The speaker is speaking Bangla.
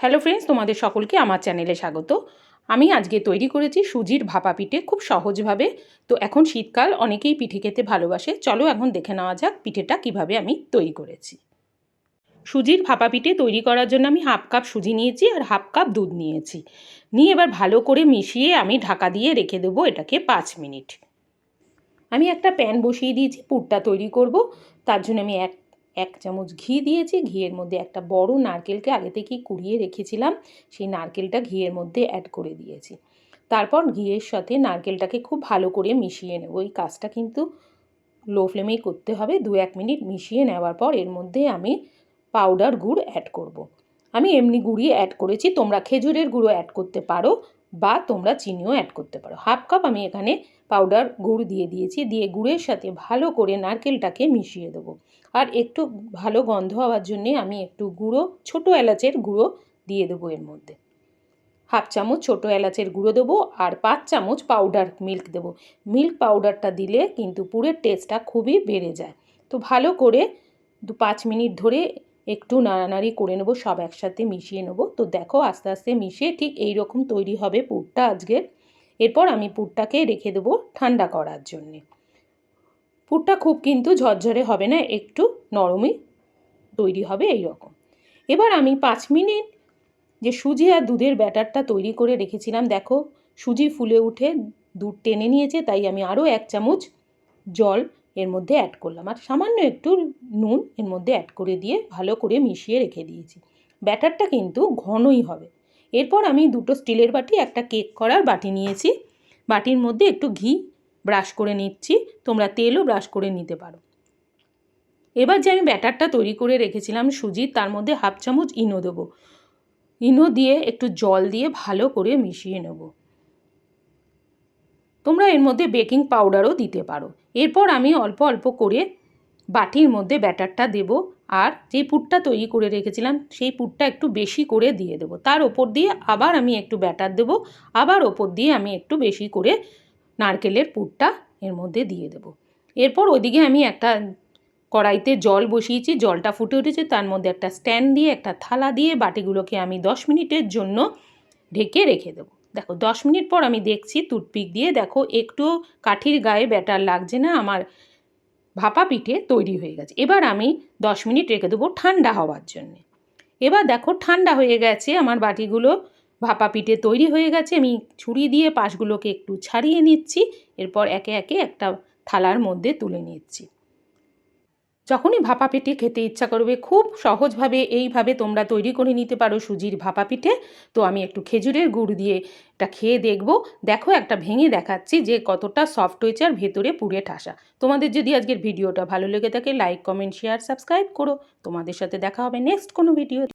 হ্যালো ফ্রেন্ডস তোমাদের সকলকে আমার চ্যানেলে স্বাগত। আমি আজকে তৈরি করেছি সুজির ভাপা পিঠে খুব সহজভাবে। তো এখন শীতকাল, অনেকেই পিঠে খেতে ভালোবাসে। চলো এখন দেখে নেওয়া যাক পিঠেটা কীভাবে আমি তৈরি করেছি। সুজির ভাপা পিঠে তৈরি করার জন্য আমি হাফ কাপ সুজি নিয়েছি আর হাফ কাপ দুধ নিয়েছি। নিয়ে এবার ভালো করে মিশিয়ে আমি ঢাকা দিয়ে রেখে দেবো এটাকে পাঁচ মিনিট। আমি একটা প্যান বসিয়ে দিয়েছি, পুরটা তৈরি করব। তার জন্য আমি এক এক চামচ ঘি দিয়েছি, ঘিয়ের মধ্যে একটা বড় নারকেলকে আগে থেকেই কুড়িয়ে রেখেছিলাম, সেই নারকেলটা ঘিয়ের মধ্যে অ্যাড করে দিয়েছি। তারপর ঘিয়ের সাথে নারকেলটাকে খুব ভালো করে মিশিয়ে নেব। ওই কাজটা কিন্তু লো ফ্লেমেই করতে হবে, দু এক মিনিট মিশিয়ে নেওয়ার পর এর মধ্যে আমি পাউডার গুড় অ্যাড করব। আমি এমনি গুড়ি অ্যাড করেছি, তোমরা খেজুরের গুঁড়ো অ্যাড করতে পারো। বা তোমরা চিনিও অ্যাড করতে পারো। হাফ কাপ আমি এখানে পাউডার গুড় দিয়ে দিয়েছি, দিয়ে গুড়ের সাথে ভালো করে নারকেলটাকে মিশিয়ে দেবো। আর একটু ভালো গন্ধ হওয়ার জন্যে আমি একটু গুঁড়ো, ছোট এলাচের গুঁড়ো দিয়ে দেবো এর মধ্যে। হাফ চামচ ছোটো এলাচের গুঁড়ো দেবো আর পাঁচ চামচ পাউডার মিল্ক দেবো। মিল্ক পাউডারটা দিলে কিন্তু পুরের টেস্টটা খুবই বেড়ে যায়। তো ভালো করে দু পাঁচ মিনিট ধরে একটু নাড়ানাড়ি করে নেব, সব একসাথে মিশিয়ে নেব। তো দেখো আস্তে আস্তে মিশিয়ে ঠিক এই রকম তৈরি হবে পুরটা আজকে। এরপর আমি পুরটাকে রেখে দেবো ঠান্ডা করার জন্যে। পুরটা খুব কিন্তু ঝরঝরে হবে না, একটু নরমই তৈরি হবে এই রকম এবার আমি পাঁচ মিনিট যে সুজি আর দুধের ব্যাটারটা তৈরি করে রেখেছিলাম, দেখো সুজি ফুলে উঠে দুধ টেনে নিয়েছে, তাই আমি আরও এক চামচ জল এর মধ্যে অ্যাড করলাম। আর সামান্য একটু নুন এর মধ্যে অ্যাড করে দিয়ে ভালো করে মিশিয়ে রেখে দিয়েছি। ব্যাটারটা কিন্তু ঘনই হবে। এরপর আমি দুটো স্টিলের বাটি, একটা কেক করার বাটি নিয়েছি। বাটির মধ্যে একটু ঘি ব্রাশ করে নিচ্ছি। তোমরা তেলও ব্রাশ করে নিতে পারো। এবার যে আমি ব্যাটারটা তৈরি করে রেখেছিলাম সুজির, তার মধ্যে হাফ চামচ ইনো দেবো। ইনো দিয়ে একটু জল দিয়ে ভালো করে মিশিয়ে নেব। তোমরা এর মধ্যে বেকিং পাউডারও দিতে পারো। এরপর আমি অল্প অল্প করে বাটির মধ্যে ব্যাটারটা দেব আর যেই পুরটা তৈরি করে রেখেছিলাম, সেই পুরটা একটু বেশি করে দিয়ে দেবো। তার ওপর দিয়ে আবার আমি একটু ব্যাটার দেবো, আবার ওপর দিয়ে আমি একটু বেশি করে নারকেলের পুরটা এর মধ্যে দিয়ে দেব। এরপর ওইদিকে আমি একটা কড়াইতে জল বসিয়েছি, জলটা ফুটে উঠেছে, তার মধ্যে একটা স্ট্যান্ড দিয়ে, একটা থালা দিয়ে বাটিগুলোকে আমি দশ মিনিটের জন্য ঢেকে রেখে দেবো। দেখো, দশ মিনিট পর আমি দেখছি টুথপিক দিয়ে দেখো একটু কাঠির গায়ে ব্যাটার লাগছে না, আমার ভাপা পিঠে তৈরি হয়ে গেছে। এবার আমি দশ মিনিট রেখে দেবো ঠান্ডা হওয়ার জন্যে। এবার দেখো ঠান্ডা হয়ে গেছে, আমার বাটিগুলো ভাপা পিঠে তৈরি হয়ে গেছে, আমি ছুরি দিয়ে পাশগুলোকে একটু ছাড়িয়ে নিচ্ছি, এরপর একে একে একটা থালার মধ্যে তুলে নিচ্ছি। যখনই ভাপা পিঠে খেতে ইচ্ছা করবে, খুব সহজভাবে এইভাবে তোমরা তৈরি করে নিতে পারো সুজির ভাপা পিঠে। তো আমি একটু খেজুরের গুড় দিয়ে এটা খেয়ে দেখব। দেখো একটা ভেঙে দেখাচ্ছি যে কতটা সফট হয়েছে আর ভেতরে পুড়ে ঠাসা। তোমাদের যদি আজকের ভিডিওটা ভালো লেগে থাকে লাইক কমেন্ট শেয়ার সাবস্ক্রাইব করো। তোমাদের সাথে দেখা হবে নেক্সট কোনো ভিডিও